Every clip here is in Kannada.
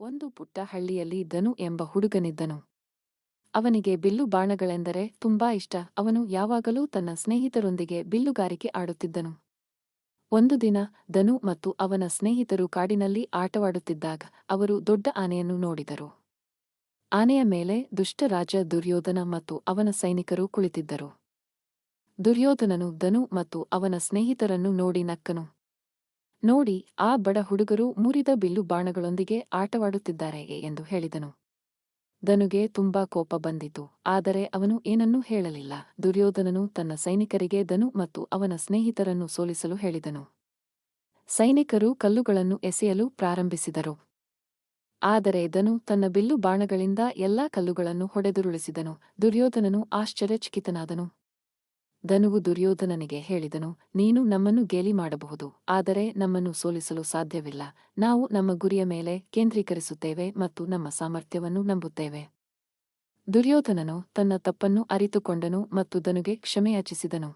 ಒಂದು ಪುಟ್ಟ ಹಳ್ಳಿಯಲ್ಲಿ ಧನು ಎಂಬ ಹುಡುಗನಿದ್ದನು. ಅವನಿಗೆ ಬಿಲ್ಲು ಬಾಣಗಳೆಂದರೆ ತುಂಬಾ ಇಷ್ಟ. ಅವನು ಯಾವಾಗಲೂ ತನ್ನ ಸ್ನೇಹಿತರೊಂದಿಗೆ ಬಿಲ್ಲುಗಾರಿಕೆ ಆಡುತ್ತಿದ್ದನು. ಒಂದು ದಿನ ಧನು ಮತ್ತು ಅವನ ಸ್ನೇಹಿತರು ಕಾಡಿನಲ್ಲಿ ಆಟವಾಡುತ್ತಿದ್ದಾಗ ಅವರು ದೊಡ್ಡ ಆನೆಯನ್ನು ನೋಡಿದರು. ಆನೆಯ ಮೇಲೆ ದುಷ್ಟರಾಜ ದುರ್ಯೋಧನ ಮತ್ತು ಅವನ ಸೈನಿಕರು ಕುಳಿತಿದ್ದರು. ದುರ್ಯೋಧನನು ಧನು ಮತ್ತು ಅವನ ಸ್ನೇಹಿತರನ್ನು ನೋಡಿ ನಕ್ಕನು. ನೋಡಿ, ಆ ಬಡ ಹುಡುಗರು ಮುರಿದ ಬಿಲ್ಲು ಬಾಣಗಳೊಂದಿಗೆ ಆಟವಾಡುತ್ತಿದ್ದಾರೆ ಎಂದು ಹೇಳಿದನು. ಧನುಗೆ ತುಂಬಾ ಕೋಪ ಬಂದಿತು, ಆದರೆ ಅವನು ಏನನ್ನೂ ಹೇಳಲಿಲ್ಲ. ದುರ್ಯೋಧನನು ತನ್ನ ಸೈನಿಕರಿಗೆ ಧನು ಮತ್ತು ಅವನ ಸ್ನೇಹಿತರನ್ನು ಸೋಲಿಸಲು ಹೇಳಿದನು. ಸೈನಿಕರು ಕಲ್ಲುಗಳನ್ನು ಎಸೆಯಲು ಪ್ರಾರಂಭಿಸಿದರು. ಆದರೆ ಧನು ತನ್ನ ಬಿಲ್ಲು ಬಾಣಗಳಿಂದ ಎಲ್ಲಾ ಕಲ್ಲುಗಳನ್ನು ಹೊಡೆದುರುಳಿಸಿದನು. ದುರ್ಯೋಧನನು ಆಶ್ಚರ್ಯಚಕಿತನಾದನು. ಧನುವು ದುರ್ಯೋಧನನಿಗೆ ಹೇಳಿದನು, ನೀನು ನಮ್ಮನ್ನು ಗೇಲಿ ಮಾಡಬಹುದು, ಆದರೆ ನಮ್ಮನ್ನು ಸೋಲಿಸಲು ಸಾಧ್ಯವಿಲ್ಲ. ನಾವು ನಮ್ಮ ಗುರಿಯ ಮೇಲೆ ಕೇಂದ್ರೀಕರಿಸುತ್ತೇವೆ ಮತ್ತು ನಮ್ಮ ಸಾಮರ್ಥ್ಯವನ್ನು ನಂಬುತ್ತೇವೆ. ದುರ್ಯೋಧನನು ತನ್ನ ತಪ್ಪನ್ನು ಅರಿತುಕೊಂಡನು ಮತ್ತು ಧನುಗೆ ಕ್ಷಮೆಯಾಚಿಸಿದನು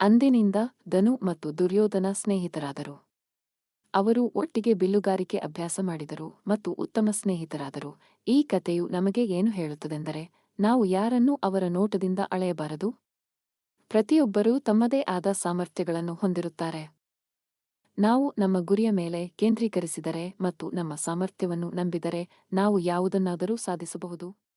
ಅಂದಿನಿಂದ ಧನು ಮತ್ತು ದುರ್ಯೋಧನ ಸ್ನೇಹಿತರಾದರು. ಅವರು ಒಟ್ಟಿಗೆ ಬಿಲ್ಲುಗಾರಿಕೆ ಅಭ್ಯಾಸ ಮಾಡಿದರು ಮತ್ತು ಉತ್ತಮ ಸ್ನೇಹಿತರಾದರು. ಈ ಕಥೆಯು ನಮಗೆ ಏನು ಹೇಳುತ್ತದೆಂದರೆ, ನಾವು ಯಾರನ್ನೂ ಅವರ ನೋಟದಿಂದ ಅಳೆಯಬಾರದು ಪ್ರತಿಯೊಬ್ಬರೂ ತಮ್ಮದೇ ಆದ ಸಾಮರ್ಥ್ಯಗಳನ್ನು ಹೊಂದಿರುತ್ತಾರೆ. ನಾವು ನಮ್ಮ ಗುರಿಯ ಮೇಲೆ ಕೇಂದ್ರೀಕರಿಸಿದರೆ ಮತ್ತು ನಮ್ಮ ಸಾಮರ್ಥ್ಯವನ್ನು ನಂಬಿದರೆ ನಾವು ಯಾವುದನ್ನಾದರೂ ಸಾಧಿಸಬಹುದು.